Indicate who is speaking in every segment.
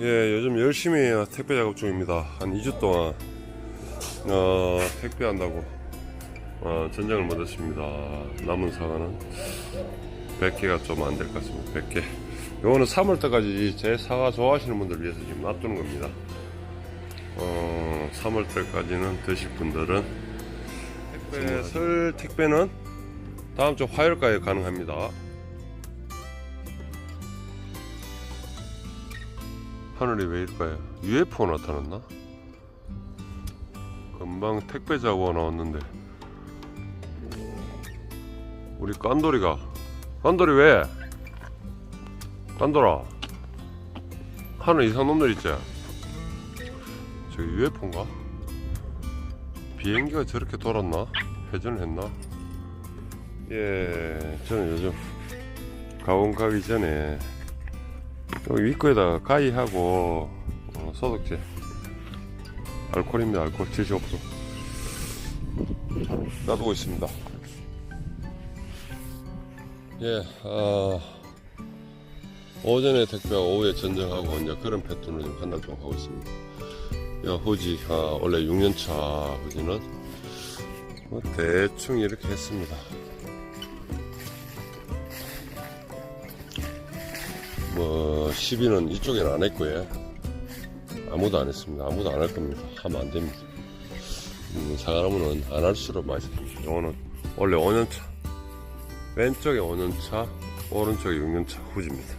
Speaker 1: 예, 요즘 열심히 택배 작업 중입니다. 한 2주 동안 어, 택배 한다고 어, 전쟁을 못했습니다. 남은 사과는 100개가 좀 안 될 것 같습니다. 100개. 요거는 3월 때까지 제 사과 좋아하시는 분들 위해서 지금 놔두는 겁니다. 어, 3월 때까지는 드실 분들은 택배, 설 택배는 다음 주 화요일까지 가능합니다. 하늘이 왜 이럴까요? UFO 나타났나? 금방 택배 자고가 나왔는데 우리 깐돌이가 깐돌이 왜? 깐돌아 하늘 이상 놈들 있지? 저기 UFO인가? 비행기가 저렇게 돌았나? 회전을 했나? 예, 저는 요즘 가온 가기 전에 여기 윗구에다가 가위하고 어, 소독제. 알코올입니다. 알코올 75% 놔두고 있습니다. 예 아, 오전에 택배와 오후에 전정하고 이제 그런 패턴으로 지금 한달 동안 하고 있습니다. 야 후지 아, 원래 6년차 후지는 뭐 대충 이렇게 했습니다 뭐 시비는 이쪽에는 안 했고요. 아무도 안 했습니다. 아무도 안 할 겁니다. 하면 안 됩니다. 음, 사과나무는 안 할수록 맛있습니다. 이거는 원래 5년차. 왼쪽에 5년차, 오른쪽에 6년차 후지입니다.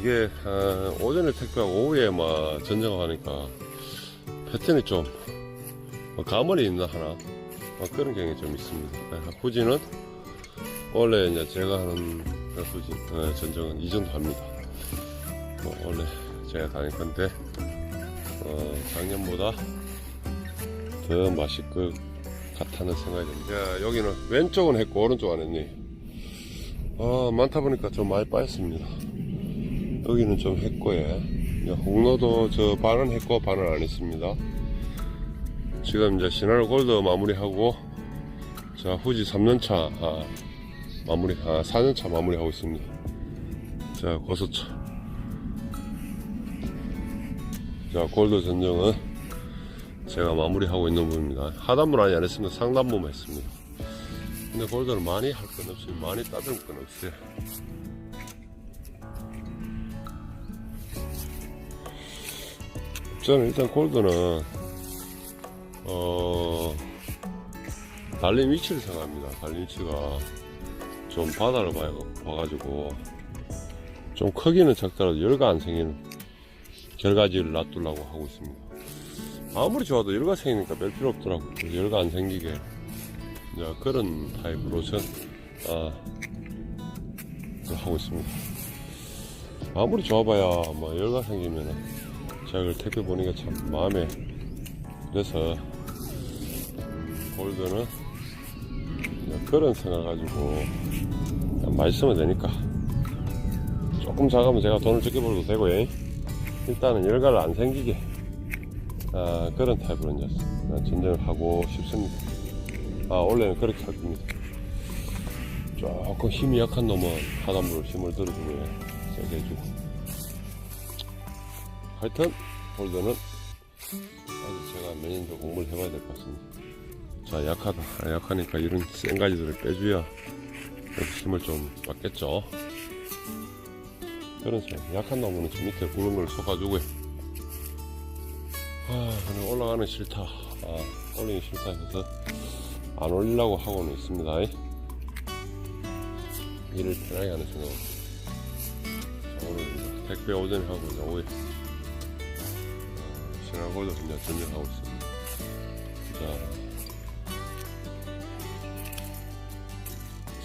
Speaker 1: 이게 아, 오전에 택배하고 오후에 막 전정하니까 패턴이 좀뭐 가물이 있나 하나 뭐 그런 경향이 좀 있습니다. 그래서 후지는 원래 이제 제가 하는 그 후지 어, 전정은 이 정도 합니다. 뭐 원래 제가 다닐 건데 어, 작년보다 더 맛있을 것 같다는 생각이 듭니다. 야, 여기는 왼쪽은 했고 오른쪽 안 했니? 아 많다 보니까 좀 많이 빠졌습니다. 여기는 좀. 이제 홍로도 저 반은 했고 반은 안 했습니다. 지금 이제 시나르 골드 마무리하고 자 후지 3년차 아, 마무리 아 4년차 마무리하고 있습니다. 자 고소차 자 골드 전정은 제가 마무리하고 있는 부분입니다. 하단부는 아니 안 했습니다. 상단부만 했습니다. 근데 골드는 많이 할 건 없어요. 많이 따질 건 없어요. 저는 일단 골드는 어 달린 위치를 생각합니다. 달린 위치가 좀 바다를 봐, 봐가지고 좀 크기는 작더라도 열가 안 생기는 결가지를 놔두려고 하고 있습니다. 아무리 좋아도 열가 생기니까 뺄 필요 없더라고. 요 열가 안 생기게 이제 그런 타입으로 전 아, 하고 있습니다. 아무리 좋아봐야 뭐 열가 생기면은 그걸 택배 보니까 참 마음에 그래서 골드는 그런 생각 가지고 그냥 맛있으면 되니까 조금 작으면 제가 돈을 적게 벌어도 되고 요. 일단은 열가를 안 생기게 아, 그런 타입으로 이제 전쟁을 하고 싶습니다. 아 원래는 그렇게 할 겁니다. 조금 힘이 약한 놈은 하단부로 힘을 들어주고 세게 해주고 하여튼 홀더는 아직 제가 더 공부를 해봐야 될 것 같습니다. 자 약하다 아, 약하니까 이런 센 가지들을 빼줘야 힘을 좀 받겠죠. 그런 생각 약한 나무는 저 밑에 구른 걸 쏟아주고요. 아 오늘 올라가는 싫다. 아 올리기 싫다 해서 안 올리려고 하고는 있습니다. 일을 편하게 하는 생각. 자 오늘 택배 오전에 하고 이제 오후에 지나고도 그냥 전쟁하고 있습니다. 자,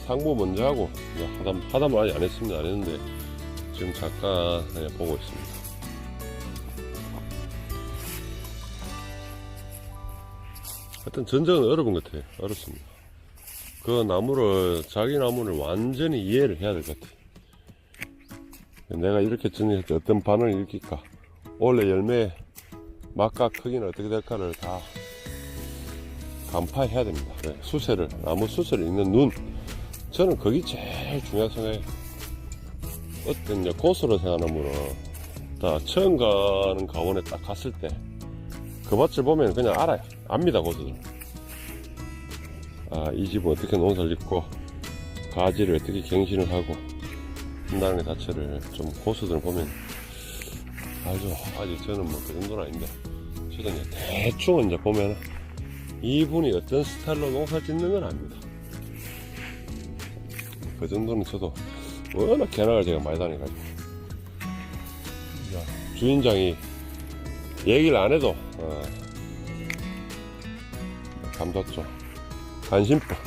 Speaker 1: 상부 먼저 하고, 하담, 하담을 아직 안 했습니다. 안 했는데, 지금 잠깐 그냥 보고 있습니다. 하여튼 전쟁은 어려운 것 같아요. 어렵습니다. 그 나무를, 자기 나무를 완전히 이해를 해야 될 것 같아요. 내가 이렇게 전쟁할 때 어떤 반응을 일으킬까? 원래 열매 맛과 크기는 어떻게 될까를 다 간파해야 됩니다. 네, 수세를, 나무 수세를 있는 눈. 저는 그게 제일 중요하다고 생각해요. 어떤 이제 고수로 생각하는 분은 다 처음 가는 가원에 딱 갔을 때그 맛을 보면 그냥 알아요. 압니다, 고수들. 아, 이 집은 어떻게 농사를 짓고 가지를 어떻게 갱신을 하고 한다는 것 자체를 좀 고수들 보면 알죠. 아직 저는 뭐 그 정도는 아닌데 저도 이제 대충 이제 보면 이분이 어떤 스타일로 농사 짓는 건 압니다. 그 정도는 저도 워낙 개나를 제가 많이 다녀가지고 자, 주인장이 얘기를 안 해도 어, 감뒀죠. 간신법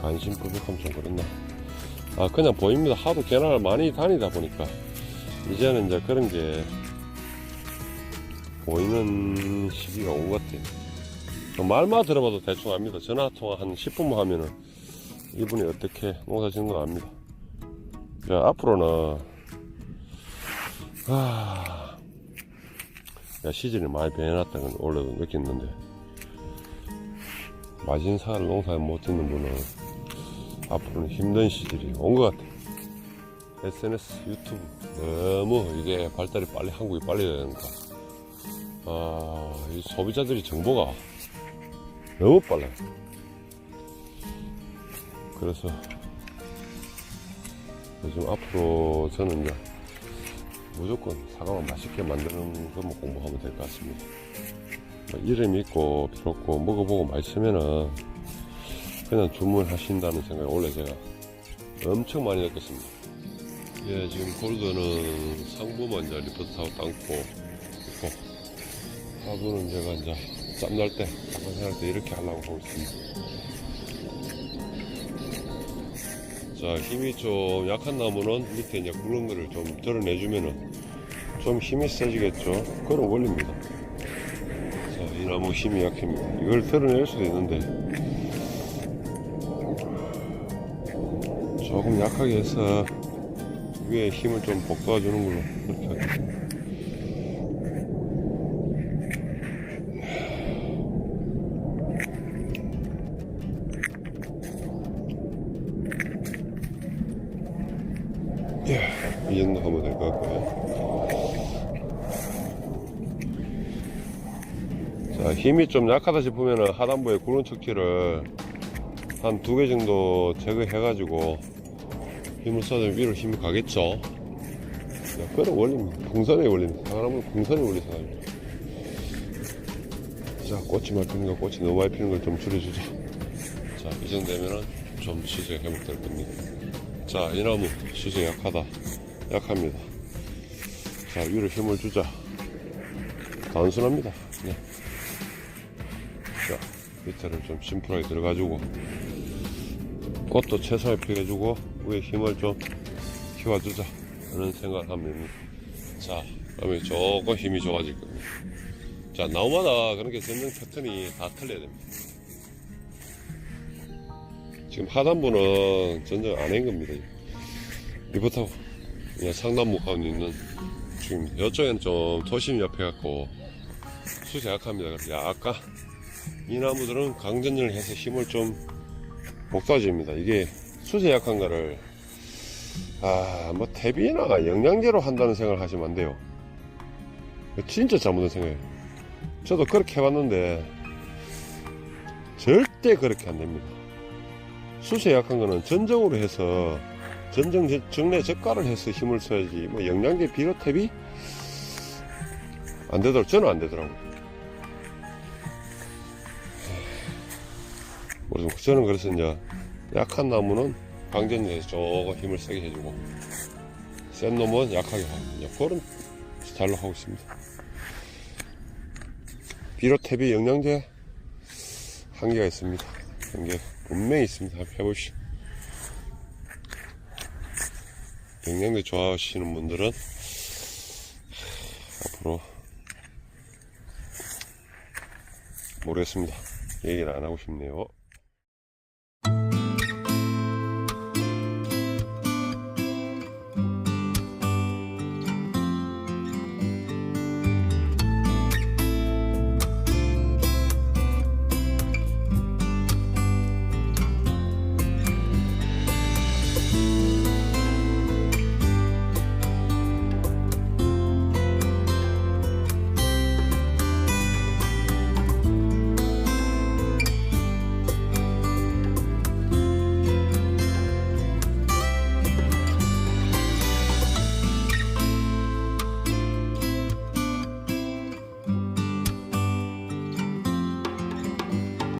Speaker 1: 간신법이 엄청 그랬나 아 그냥 보입니다 하도 개나를 많이 다니다 보니까 이제는 이제 그런 게 보이는 시기가 온것 같아요. 말만 들어봐도 대충 압니다. 전화 통화 한 10분만 하면은 이분이 어떻게 농사 짓는 건 압니다. 자 앞으로는 아 야, 시즌이 많이 변해놨다는 걸 원래도 느꼈는데 마진사를 농사 못 짓는 분은 앞으로는 힘든 시절이 온 것 같아요. SNS, 유튜브 너무 이게 발달이 빨리 한국이 빨리 되니까 아, 이 소비자들이 정보가 너무 빨라요. 그래서 요즘 앞으로 저는 이제 무조건 사과만 맛있게 만드는 것만 공부하면 될 것 같습니다. 뭐 이름 있고 필요 없고 먹어보고 맛있으면은 그냥 주문하신다는 생각이 원래 제가 엄청 많이 느꼈습니다. 예, 지금 골드는 상부만 이제 리포트 타고 땅고 있고 하부는 제가 이제 짬날 때, 잠깐 때 이렇게 하려고 하고 있습니다. 자, 힘이 좀 약한 나무는 밑에 이제 굵은 거를 좀 드러내주면은 좀 힘이 세지겠죠. 그런 원리입니다. 자, 이 나무 힘이 약합니다. 이걸 드러낼 수도 있는데 조금 약하게 해서 위에 힘을 좀 복도해 주는 걸로 그렇게 하겠습니다. 이 정도 하면 될 것 같고요. 자, 힘이 좀 약하다 싶으면 하단부에 구른 척지를 한 두 개 정도 제거해가지고 힘을 써면 위로 힘이 가겠죠. 자, 그런 원리입니다. 풍선의 원리입니다. 사람은 풍선의 원리 생각합니다. 자, 꽃이 많이 피는 거, 꽃이 너무 많이 피는 걸 좀 줄여주자. 자, 이 정도 되면은 좀 시세 회복될 겁니다. 자, 이 나무 시세 약하다. 약합니다. 자, 위로 힘을 주자. 단순합니다. 그냥. 자, 밑에를 좀 심플하게 들어가지고, 꽃도 최소한 피해주고, 위에 힘을 좀 키워주자. 하는 생각을 하면 됩니다. 자, 그러면 조금 힘이 좋아질 겁니다. 자, 나무마다 그렇게 전정 패턴이 다 틀려야 됩니다. 지금 하단부는 전정 안한 겁니다. 이부터 가운데 있는 지금 이쪽에는 좀 도심 옆에 갖고 수세 약합니다. 그래서 약간 이 나무들은 강전을 해서 힘을 좀 복사줍니다. 이게 수세 약한 거를 아, 뭐 대비나 영양제로 한다는 생각을 하시면 안 돼요. 진짜 잘못된 생각이에요. 저도 그렇게 해봤는데 절대 그렇게 안 됩니다. 수세 약한 거는 전정으로 해서 전정 정내 적가를 해서 힘을 써야지. 뭐 영양제 비료 탭이 안 되더라고 저는 안 되더라고 그래서 저는 그래서 이제 약한 나무는 강전에서 조금 힘을 세게 해주고 센 놈은 약하게 하고 그런 스타일로 하고 있습니다. 비료 탭이 영양제 한계가 있습니다. 한계 분명히 있습니다. 해보시죠 영양제 좋아하시는 분들은 앞으로 모르겠습니다. 얘기를 안 하고 싶네요.